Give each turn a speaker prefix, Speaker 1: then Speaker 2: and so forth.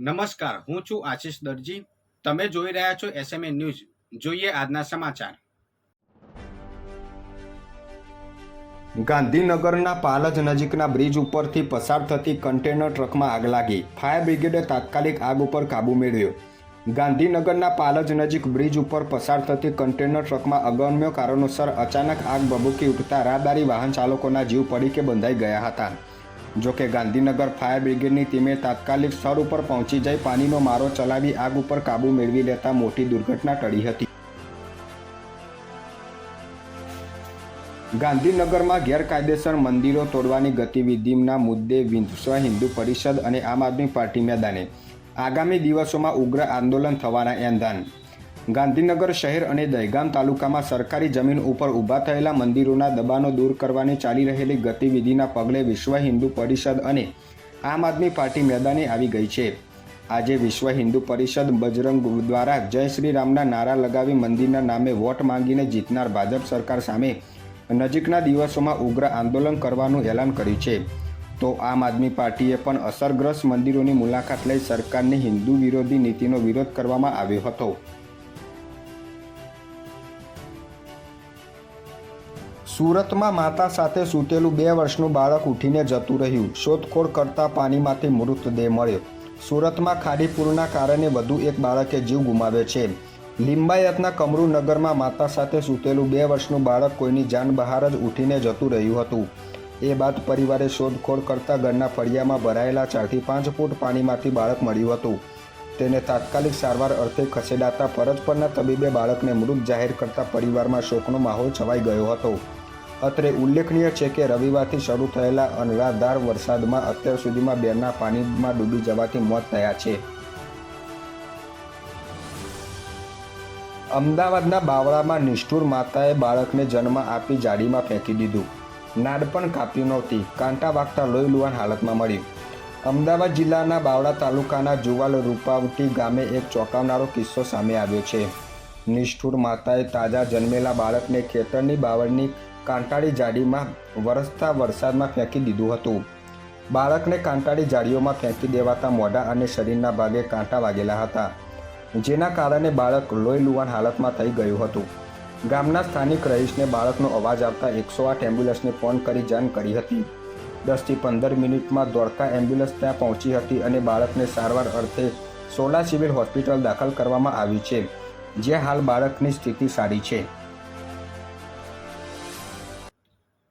Speaker 1: નમસ્કાર, હું છું આશીષ દરજી. તમે જોઈ રહ્યા છો એસએમએ ન્યૂઝ જોઈએ આજના સમાચાર. ગાંધીનગરના પાલજ નજીકના બ્રિજ ઉપરથી પસાર થતી કન્ટેનર ટ્રકમાં આગ લાગી. ફાયર બ્રિગેડે તાત્કાલિક આગ ઉપર કાબૂ મેળવ્યો. ગાંધીનગરના પાલજ નજીક બ્રિજ ઉપર પસાર થતી કન્ટેનર ટ્રકમાં અગમ્ય કારણોસર અચાનક આગ ભભૂકી ઉઠતા રાહદારી વાહન ચાલકોના જીવ પડી કે બંધાઈ ગયા હતા. જોકે ગાંધીનગર ફાયર બ્રિગેડની ટીમે તાત્કાલિક સ્થળ ઉપર પહોંચી જઈ પાણીનો મારો ચલાવી આગ ઉપર કાબૂ મેળવી લેતા મોટી દુર્ઘટના ટળી હતી. ગાંધીનગરમાં ગેરકાયદેસર મંદિરો તોડવાની ગતિવિધિના મુદ્દે વિશ્વ હિન્દુ પરિષદ અને આમ આદમી પાર્ટી મેદાને આગામી દિવસોમાં ઉગ્ર આંદોલન થવાના એંધાન ગાંધીનગર શહેર અને દહેગામ તાલુકામાં સરકારી જમીન ઉપર ઊભા થયેલા મંદિરોના દબાણો દૂર કરવાની ચાલી રહેલી ગતિવિધિના પગલે વિશ્વ હિન્દુ પરિષદ અને આમ આદમી પાર્ટી મેદાને આવી ગઈ છે. આજે વિશ્વ હિન્દુ પરિષદ બજરંગ દ્વારા જય શ્રી રામના નારા લગાવી મંદિરના નામે વોટ માંગીને જીતનાર ભાજપ સરકાર સામે નજીકના દિવસોમાં ઉગ્ર આંદોલન કરવાનું એલાન કર્યું છે. તો આમ આદમી પાર્ટીએ પણ અસરગ્રસ્ત મંદિરોની મુલાકાત લઈ સરકારની હિન્દુ વિરોધી નીતિનો વિરોધ કરવામાં આવ્યો હતો. સુરતમાં માતા સાથે સૂતેલું બે વર્ષનું બાળક ઉઠીને જતું રહ્યું. શોધખોળ કરતા પાણીમાંથી મૃતદેહ મળ્યો. સુરતમાં ખાડીપુરના કારણે વધુ એક બાળકે જીવ ગુમાવ્યો છે. લિંબાયતના કમરૂનગરમાં માતા સાથે સૂતેલું બે વર્ષનું બાળક કોઈની જાન બહાર જ ઉઠીને જતું રહ્યું હતું. એ બાદ પરિવારે શોધખોળ કરતા ઘરના ફળિયામાં ભરાયેલા ચારથી પાંચ ફૂટ પાણીમાંથી બાળક મળ્યું હતું. તેને તાત્કાલિક સારવાર અર્થે ખસેડાતા ફરજ પરના તબીબે બાળકને મૃત જાહેર કરતા પરિવારમાં શોકનો માહોલ છવાઈ ગયો હતો. અત્રે ઉલ્લેખનીય છે કે રવિવારથી શરૂ થયેલા અનરાધાર વરસાદમાં અત્યાર સુધીમાં બેરના પાણીમાં ડૂબી જવાથી મોત થયા છે. અમદાવાદના બાવળામાં નિષ્ઠુર માતાએ બાળકને જન્મ આપી જાડીમાં ફેંકી દીધું. નાડ પણ કાપી નહોતી. કાંટા વાગતા લોહી લુવાન હાલતમાં મળ્યું. અમદાવાદ જિલ્લાના બાવળા તાલુકાના જુવાલ રૂપાવટી ગામે એક ચોંકાવનારો કિસ્સો સામે આવ્યો છે. નિષ્ઠુર માતાએ તાજા જન્મેલા બાળકને ખેતરની બાવળની કાંટાળી જાડીમાં વરસતા વરસાદમાં ફેંકી દીધું હતું. બાળકને કાંટાળી જાડીઓમાં ફેંકી દેવાતા મોઢા અને શરીરના ભાગે કાંટા વાગેલા હતા, જેના કારણે બાળક લોહી લુવાન હાલતમાં થઈ ગયું હતું. ગામના સ્થાનિક રહીશને બાળકનો અવાજ આવતા એકસો આઠ એમ્બ્યુલન્સને ફોન કરી જાણ કરી હતી. દસથી પંદર મિનિટમાં દોડતા એમ્બ્યુલન્સ ત્યાં પહોંચી હતી અને બાળકને સારવાર અર્થે સોલા સિવિલ હોસ્પિટલ દાખલ કરવામાં આવી છે, જ્યાં હાલ બાળકની સ્થિતિ સારી છે.